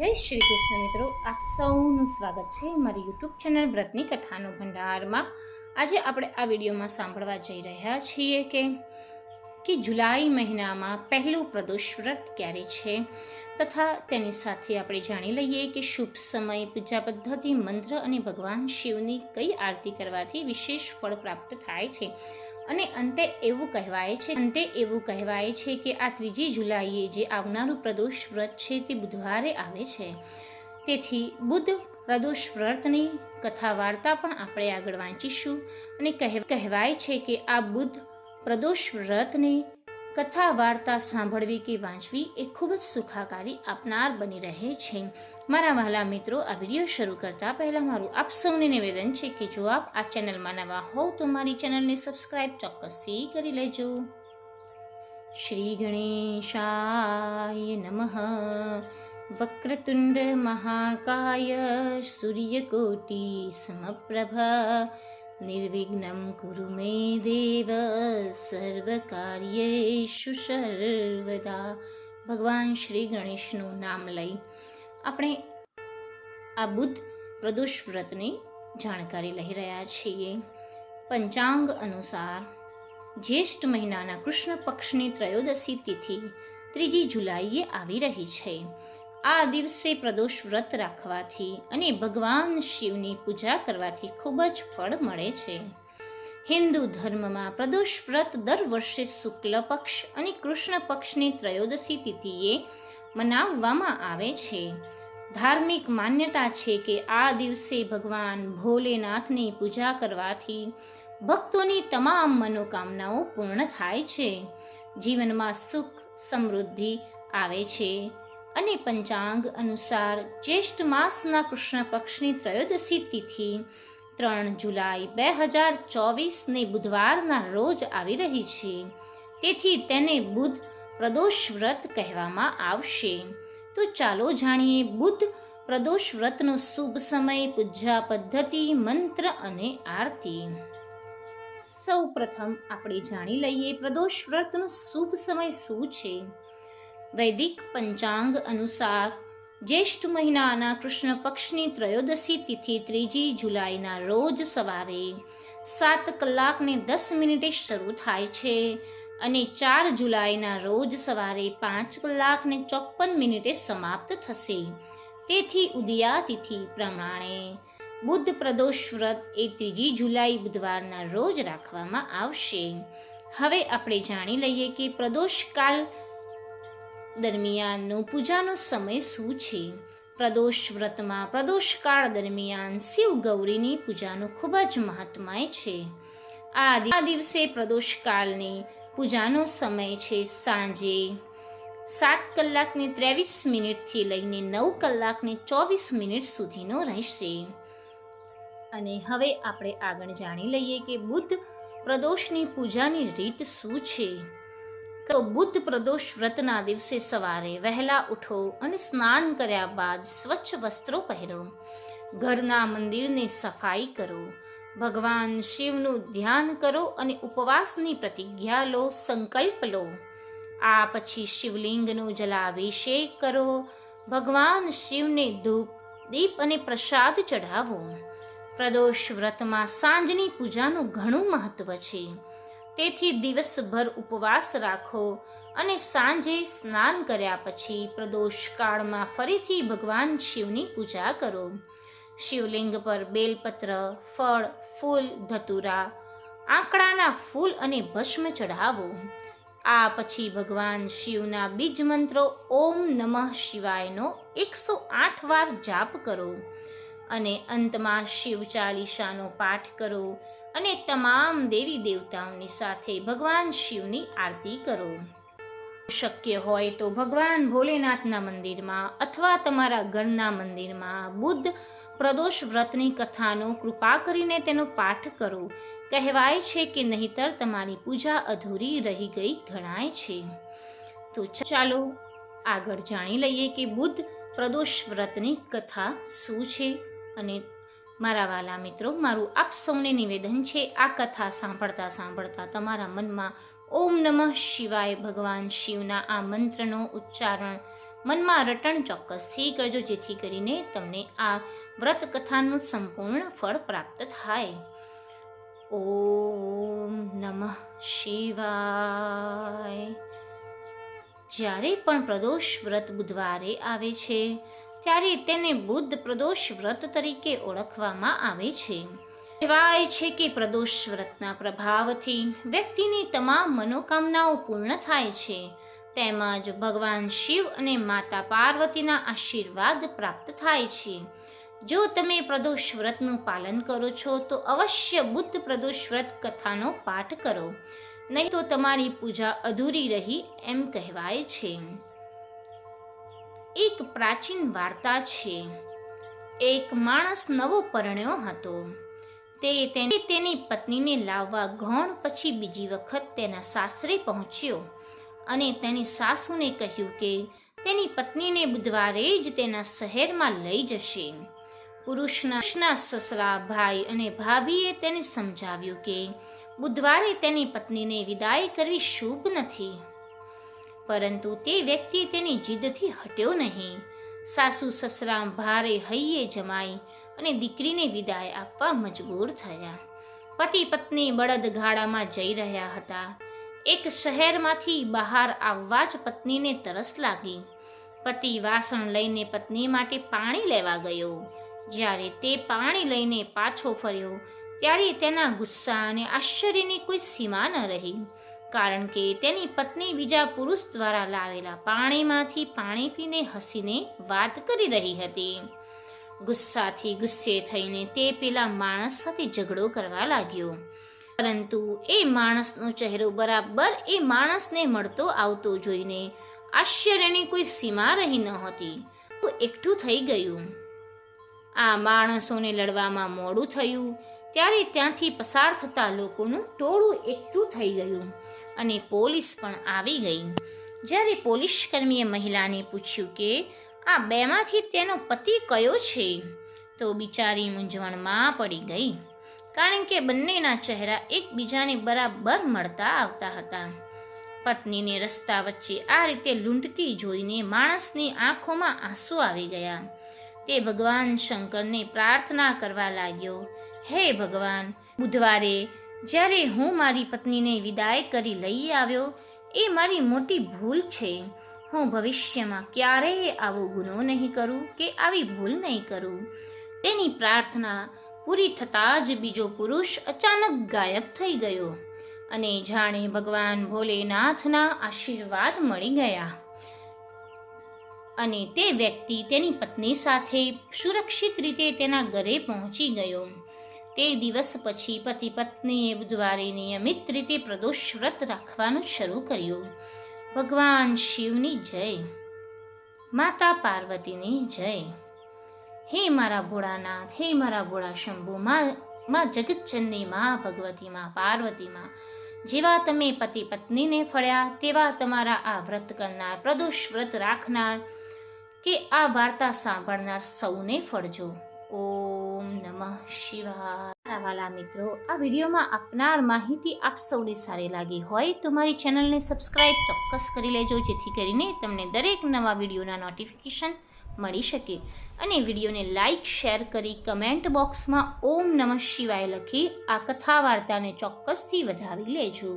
જય શ્રી કૃષ્ણ મિત્રો, આપ સૌનું સ્વાગત છે મારી યુટ્યુબ ચેનલ વ્રતની કથાનો ભંડારમાં. આજે આપણે આ વિડીયોમાં સાંભળવા જઈ રહ્યા છીએ કે કે જુલાઈ મહિનામાં પહેલું પ્રદોષ વ્રત ક્યારે છે? તથા તેની સાથે આપણે જાણી લઈએ કે શુભ સમય, પૂજા પદ્ધતિ, મંત્ર અને ભગવાન શિવની કઈ આરતી કરવાથી વિશેષ ફળ પ્રાપ્ત થાય છે? અને અંતે એવું કહેવાય છે, અંતે એવું કહેવાય છે કે આ ત્રીજી જુલાઈએ જે આવનારું પ્રદોષ વ્રત છે તે બુધવારે આવે છે. તેથી બુદ્ધ પ્રદોષ વ્રતની કથા વાર્તા પણ આપણે આગળ વાંચીશું અને કહેવ- કહેવાય છે કે આ બુદ્ધ પ્રદોષ વ્રતની કથા વાર્તા સાંભળવી કે વાંચવી એ ખૂબ જ સુખાકારી આપનાર બની રહે છે. મારા વહાલા મિત્રો, આ વીડિયો શરૂ કરતા પહેલા મારું આપ સૌને નિવેદન છે કે જો આપ આ ચેનલમાં નવા હોવ તો મારી ચેનલને સબસ્ક્રાઈબ ચોક્કસથી કરી લેજો. શ્રી ગણેશાય નમઃ. વક્રતુંડ મહાકાય સૂર્યકોટિ સમપ્રભ. નિર્વિઘ્નમ કુરુ મે દેવ. સર્વકાર્યેષુ સર્વદા. ભગવાન શ્રી ગણેશનું નામ લઈ આપણે આ બુદ્ધ પ્રદોષ વ્રતની જાણકારી લઈ રહ્યા છીએ. પંચાંગ અનુસાર જ્યેષ્ઠ મહિનાના કૃષ્ણ પક્ષની ત્રયોદશી તિથિ ત્રીજી જુલાઈએ આવી રહી છે. આ દિવસે પ્રદોષ વ્રત રાખવાથી અને ભગવાન શિવની પૂજા કરવાથી ખૂબ જ ફળ મળે છે. હિન્દુ ધર્મમાં પ્રદોષ વ્રત દર વર્ષે શુક્લ પક્ષ અને કૃષ્ણ પક્ષની ત્રયોદશી તિથિએ મનાવવામાં આવે છે. ધાર્મિક માન્યતા છે કે આ દિવસે ભગવાન ભોલેનાથની પૂજા કરવાથી ભક્તોની તમામ મનોકામનાઓ પૂર્ણ થાય છે. જીવનમાં સુખ, સમૃદ્ધિ આવે છે અને પંચાંગ અનુસાર જ્યેષ્ઠ માસના કૃષ્ણ પક્ષની ત્રયોદશી તિથિ ત્રણ જુલાઈ બે હજાર ચોવીસને બુધવારના રોજ આવી રહી છે. તેથી તેને બુધ પ્રદોષ વ્રત કહેવામાં આવશે. તો ચાલો જાણીએ બુદ્ધ પ્રદોષ વ્રતનો શુભ સમય, પૂજા પદ્ધતિ, મંત્ર અને આરતી. સૌ પ્રથમ આપણે જાણી લઈએ પ્રદોષ વ્રતનો શુભ સમય શું છે. વૈદિક પંચાંગ અનુસાર જ્યેષ્ઠ મહિનાના કૃષ્ણ પક્ષની ત્રયોદશી તિથિ ત્રીજી જુલાઈના રોજ સવારે સાત કલાકને દસ મિનિટે શરૂ થાય છે. અને ચાર જુલાઈના રોજ સવારે પાંચ કલાકને ચોપન મિનિટે સમાપ્ત થશે. તેથી ઉદયા પ્રમાણે બુદ્ધ પ્રદોષ વ્રત એ ત્રીજી જુલાઈ બુધવારના રોજ રાખવામાં આવશે. હવે આપણે જાણી લઈએ કે પ્રદોષ કાલ દરમિયાનનો પૂજાનો સમય શું છે? પ્રદોષ વ્રતમાં પ્રદોષ કાળ દરમિયાન શિવ ગૌરીની પૂજાનું ખૂબ જ મહાત્મય છે. આ દિવસે પ્રદોષ કાળની પૂજાનો સમય છે સાંજે સાત કલાકને ત્રેવીસ મિનિટથી લઈને નવ કલાકને ચોવીસ મિનિટ સુધીનો રહેશે. અને હવે આપણે આગળ જાણી લઈએ કે બુદ્ધ પ્રદોષની પૂજાની રીત શું છે. તો બુદ્ધ પ્રદોષ વ્રતના દિવસે સવારે વહેલા ઉઠો અને સ્નાન કર્યા બાદ સ્વચ્છ વસ્ત્રો પહેરો. ઘરના મંદિરની સફાઈ કરો. ભગવાન શિવનું ધ્યાન કરો અને ઉપવાસની પ્રતિજ્ઞા લો, સંકલ્પ લો. આ પછી શિવલિંગનો જલાભિષેક કરો. ભગવાન શિવને ધૂપ, દીપ અને પ્રસાદ ચઢાવો. પ્રદોષ વ્રતમાં સાંજની પૂજાનું ઘણું મહત્વ છે. તેથી દિવસભર ઉપવાસ રાખો અને સાંજે સ્નાન કર્યા પછી પ્રદોષ કાળમાં ફરીથી ભગવાન શિવની પૂજા કરો. શિવલિંગ પર બેલપત્ર, ફળ ફૂલ, ધતુરા, આંકડાના ફૂલ અને ભસ્મ ચઢાવો. આ પછી ભગવાન શિવના બીજ મંત્રો ઓમ નમઃ શિવાયનો એકસો આઠ વાર જાપ કરો અને અંતમાં શિવ ચાલીસાનો પાઠ કરો અને તમામ દેવી દેવતાઓની સાથે ભગવાન શિવની આરતી કરો. શક્ય હોય તો ભગવાન ભોલેનાથના મંદિરમાં અથવા તમારા ઘરના મંદિરમાં બુદ્ધ પ્રદોષ વ્રતની કથાનો કૃપા કરીને તેનો પાઠ કરો. કહેવાય છે કે નહીતર તમારી પૂજા અધૂરી રહી ગઈ ગણાય છે. તો ચાલો આગળ જાણી લઈએ કે બુદ્ધ પ્રદોષ વ્રતની કથા શું છે? અને મારા વાલા મિત્રો, મારું આપ સૌને નિવેદન છે, આ કથા સાંભળતા સાંભળતા તમારા મનમાં ઓમ નમઃ શિવાય ભગવાન શિવના આ મંત્રનો ઉચ્ચારણ મનમાં રટણ ચોક્કસથી કરજો, જેથી કરીને તમને આ વ્રત કથાનું સંપૂર્ણ ફળ પ્રાપ્ત થાય. ઓમ નમઃ શિવાય. જ્યારે પણ પ્રદોષ વ્રત બુધવારે આવે છે, ત્યારે તેને બુદ્ધ પ્રદોષ વ્રત તરીકે ઓળખવામાં આવે છે. કહેવાય છે કે પ્રદોષ વ્રતના પ્રભાવથી વ્યક્તિની તમામ મનોકામનાઓ પૂર્ણ થાય છે. તેમજ ભગવાન શિવ અને માતા પાર્વતીના આશીર્વાદ પ્રાપ્ત થાય છે. જો તમે પ્રદોષ વ્રતનું પાલન કરો છો, તો અવશ્ય બુદ્ધ પ્રદોષ વ્રત કથાનો પાઠ કરો. નહીં તો તમારી પૂજા અધૂરી રહી એમ કહેવાય છે. એક પ્રાચીન વાર્તા છે. એક માણસ નવો પરણ્યો હતો. તે તેને તેની પત્નીને લાવવા ઘણ પછી બીજી વખત તેના સાસરે પહોંચ્યો. અને તેની સાસુને કહ્યું કે, તેની પત્નીને બુધવારે જ તેના શહેરમાં લઈ જશે. પુરુષના સસરા, ભાઈ અને ભાભીએ તેને સમજાવ્યું કે, બુધવારે તેની પત્નીને વિદાય કરવી શુભ નથી. પરંતુ તે વ્યક્તિ તેની જીદથી હટ્યો નહીં. સાસુ સસરા ભારે હૈયે જમાઈ અને દીકરીને વિદાય આપવા મજબૂર થયા. પતિ પત્ની બળદ ગાડામાં જઈ રહ્યા હતા. એક શહેરમાંથી બહાર આવવા જ પત્નીને તરસ લાગી. પતિ વાસણ લઈને પત્ની માટે પાણી લેવા ગયો. જ્યારે તે પાણી લઈને પાછો ફર્યો, ત્યારે તેના ગુસ્સા અને આશ્ચર્યની કોઈ સીમા ન રહી, કારણ કે તેની પત્ની બીજા પુરુષ દ્વારા લાવેલા પાણીમાંથી પાણી પીને હસીને વાત કરી રહી હતી. ગુસ્સાથી ગુસ્સે થઈને તે પેલા માણસ સાથે ઝઘડો કરવા લાગ્યો. પરંતુ એ માણસનો ચહેરો બરાબર એ માણસને મળતો આવતો જોઈને આશ્ચર્યની કોઈ સીમા રહી નહોતી એકઠું થઈ ગયું. આ માણસોને લડવામાં મોડું થયું. ત્યારે ત્યાંથી પસાર થતા લોકોનું ટોળું એકઠું થઈ ગયું અને પોલીસ પણ આવી ગઈ. જ્યારે પોલીસ કર્મીએ મહિલાને પૂછ્યું કે, આ બેમાંથી તેનો પતિ કયો છે? તો બિચારી મૂંઝવણમાં પડી ગઈ. કારણ કે બંનેના ચહેરા એકબીજાને બરાબર મળતા આવતા હતા. પત્નીને રસ્તા વચ્ચે આ રીતે લૂંટતી જોઈને માણસની આંખોમાં આંસુ આવી ગયા. તે ભગવાન શંકરને પ્રાર્થના કરવા લાગ્યો, હે ભગવાન, બુધવારે જ્યારે હું મારી પત્નીને વિદાય કરી લઈ આવ્યો, એ મારી મોટી ભૂલ છે. હું ભવિષ્યમાં ક્યારેય આવો ગુનો નહીં કરું કે આવી ભૂલ નહીં કરું. તેની પ્રાર્થના પૂરી થતાં જ બીજો પુરુષ અચાનક ગાયબ થઈ ગયો અને જાણે ભગવાન ભોલેનાથના આશીર્વાદ મળી ગયા. અને તે વ્યક્તિ તેની પત્ની સાથે સુરક્ષિત રીતે તેના ઘરે પહોંચી ગયો. તે દિવસ પછી પતિ પત્નીએ બુધવારે નિયમિત રીતે પ્રદોષ વ્રત રાખવાનું શરૂ કર્યું. ભગવાન શિવની જય, માતા પાર્વતીની જય. હે મારા ભોળાનાથ, હે મારા ભોળા શંભુ, માં માં જગતચંદની માં, ભગવતી માં, પાર્વતી માં. જેવા તમે પતિ પત્નીને ફળ્યા, તેવા તમારા આ વ્રત કરનાર, પ્રદોષ વ્રત રાખનાર, કે આ વાર્તા સાંભળનાર સૌને ફળજો. ઓમ નમઃ શિવાય. વાલા મિત્રો, આ વિડીયોમાં આપનાર માહિતી આપ સૌને સારી લાગી હોય તો મારી ચેનલને સબસ્ક્રાઇબ ચોક્કસ કરી લેજો, જેથી કરીને તમને દરેક નવા વિડીયોના નોટિફિકેશન મળી શકે. અને વિડીયોને લાઇક શેર કરી કમેન્ટ બોક્સમાં ઓમ નમઃ શિવાય લખી આ કથા વાર્તાને ચોક્કસથી વધાવી લેજો.